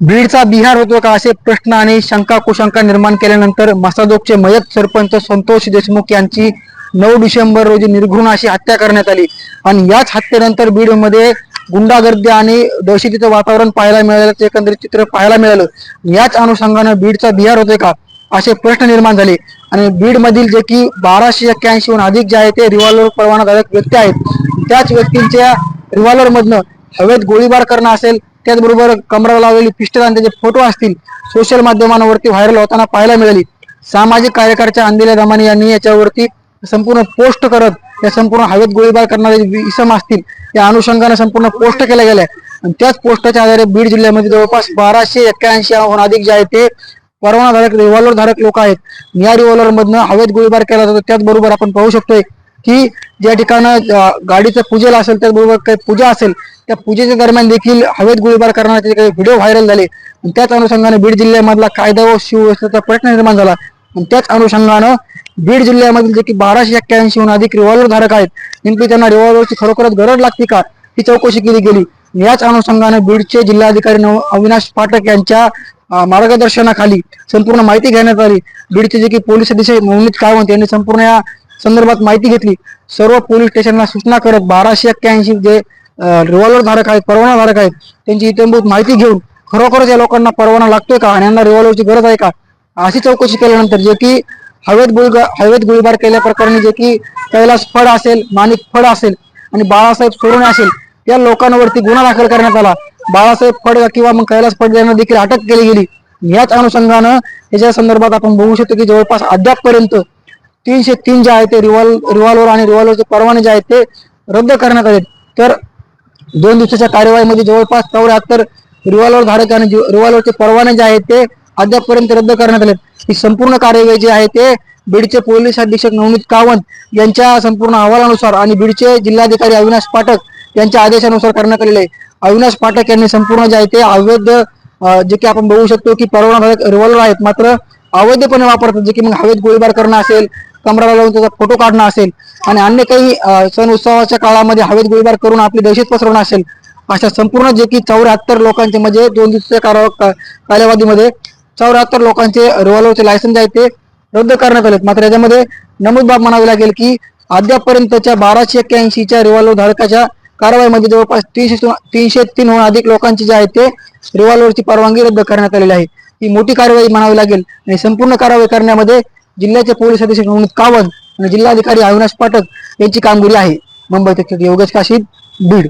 बीडचा बिहार होतो का असे प्रश्न आणि शंका कुशंका निर्माण केल्यानंतर मसादोगचे मयत सरपंच संतोष देशमुख यांची नऊ डिसेंबर रोजी निर्घृण अशी हत्या करण्यात आली. आणि याच हत्येनंतर बीडमध्ये गुंडागर्दी आणि दहशतीचं वातावरण पाहायला मिळाल्याचं एकंदरीत चित्र पाहायला मिळालं. याच अनुषंगानं बीडचा बिहार होते का असे प्रश्न निर्माण झाले. आणि बीड मधील जे की बाराशे एक्क्याऐंशीहून अधिक जे आहे ते रिव्हॉल्वर परवानाधारक व्यक्ती आहेत. त्याच व्यक्तींच्या रिव्हॉल्वर मधनं हवेत गोळीबार करणं असेल त्याचबरोबर कमराला लावलेली पिस्टल आणि त्याचे फोटो असतील सोशल माध्यमांवरती व्हायरल होताना पाहायला मिळाली. सामाजिक कार्यकर्त्या अंदिल्या दमानी यांनी याच्यावरती संपूर्ण पोस्ट करत या संपूर्ण हवेत गोळीबार करणारे इसम असतील या अनुषंगाने संपूर्ण पोस्ट केल्या गेल्या. आणि त्याच पोस्टच्या आधारे बीड जिल्ह्यामध्ये जवळपास बाराशे एक्क्याऐंशी हून अधिक जे आहे ते परवानाधारक रिव्हॉल्वर धारक लोक आहेत. या रिव्हॉल्वर मधनं हवेत गोळीबार केला जातो त्याचबरोबर आपण पाहू शकतोय की ज्या ठिकाणं गाडीचं पूजेला असेल त्याचबरोबर काही पूजा असेल त्या पूजेच्या दरम्यान देखील हवेत गोळीबार करण्याचे काही व्हिडिओ व्हायरल झाले. आणि त्याच अनुषंगाने बीड जिल्ह्यामधला कायदा व सुव्यवस्थेचा प्रश्न निर्माण झाला. त्याच अनुषंगानं बीड जिल्ह्यामधील जे की बाराशे एक्क्याऐंशीहून अधिक रिव्हॉल्वर धारक आहेत नेमकी त्यांना रिव्हॉल्वरची खरोखरच गरज लागते का? ही चौकशी केली गेली. याच अनुषंगाने बीडचे जिल्हाधिकारी अविनाश पाठक यांच्या मार्गदर्शनाखाली संपूर्ण माहिती घेण्यात आली. बीडचे जे की पोलीस अधीक्षक नवनीत काळवंत यांनी संपूर्ण या संदर्भात माहिती घेतली. सर्व पोलीस स्टेशनला सूचना करत बाराशे एक्क्याऐंशी जे रिव्हॉल्वर धारक आहेत परवाना धारक आहेत त्यांची इतंभूत माहिती घेऊन खरोखरच या लोकांना परवाना लागतोय का आणि यांना रिव्हॉल्वरची गरज आहे का? अशी चौकशी केल्यानंतर जे की हवेत गुळगा हवेत गोळीबार केल्या प्रकरणी जे की कैलास फड असेल माणिक फड असेल आणि बाळासाहेब सोडून असेल या लोकांवरती गुन्हा दाखल करण्यात आला. बाळासाहेब फड किंवा मग कैलास फड यांना देखील अटक केली गेली. याच अनुषंगानं याच्या संदर्भात आपण बघू शकतो की जवळपास अद्यापपर्यंत तीनशे तीन जे आहे ते रिव्हॉल्व रिव्हॉल्वर आणि रिव्हॉल्वरचे परवाने जे आहेत ते रद्द करण्यात आले तर दोन दिवसाच्या कार्यवाहीमध्ये जवळपास चौऱ्याहत्तर रिव्हॉल्वर धारक आणि रिव्हॉल्वरचे परवाने जे आहेत ते अद्यापपर्यंत रद्द करण्यात आले ही संपूर्ण कार्यवाही जी आहे ते बीडचे पोलीस अधीक्षक नवनीत कावंत यांच्या संपूर्ण अहवालानुसार आणि बीडचे जिल्हाधिकारी अविनाश पाठक यांच्या आदेशानुसार करण्यात आलेले आहे. अविनाश पाठक यांनी संपूर्ण जे आहे ते अवैध जे की आपण बघू शकतो की परवानाधारक रिव्हॉल्वर आहेत. मात्र अवैधपणे वापरतात जे की मग हवेत गोळीबार करणं असेल कमराला लावून त्याचा फोटो काढणं असेल आणि अन्य काही सण उत्सवाच्या काळामध्ये हवेत गोळीबार करून आपली दहशत पसरवणं असेल अशा संपूर्ण जे की चौऱ्याहत्तर लोकांचे म्हणजे दोन दिवसाच्या कारा- का- कालावधीमध्ये चौऱ्याहत्तर लोकांचे रिव्हॉल्वरचे लायसन्स आहेत ते रद्द करण्यात आलेत. मात्र याच्यामध्ये नमूद बाब म्हणावी लागेल की अद्यापर्यंतच्या बाराशे एक्क्याऐंशीच्या रिव्हॉल्वर धारकाच्या कारवाईमध्ये जवळपास तीनशे तीनशे तीनहून अधिक लोकांचे जे आहे ते रिव्हॉल्वरची परवानगी रद्द करण्यात आलेली आहे. ही मोठी कारवाई म्हणावी लागेल आणि संपूर्ण कारवाई करण्यामध्ये जिल्ह्याचे पोलीस अधीक्षक नवनीत कावंत आणि जिल्हाधिकारी अविनाश पाठक यांची कामगिरी आहे. मुंबई योगेश काशीद बीड.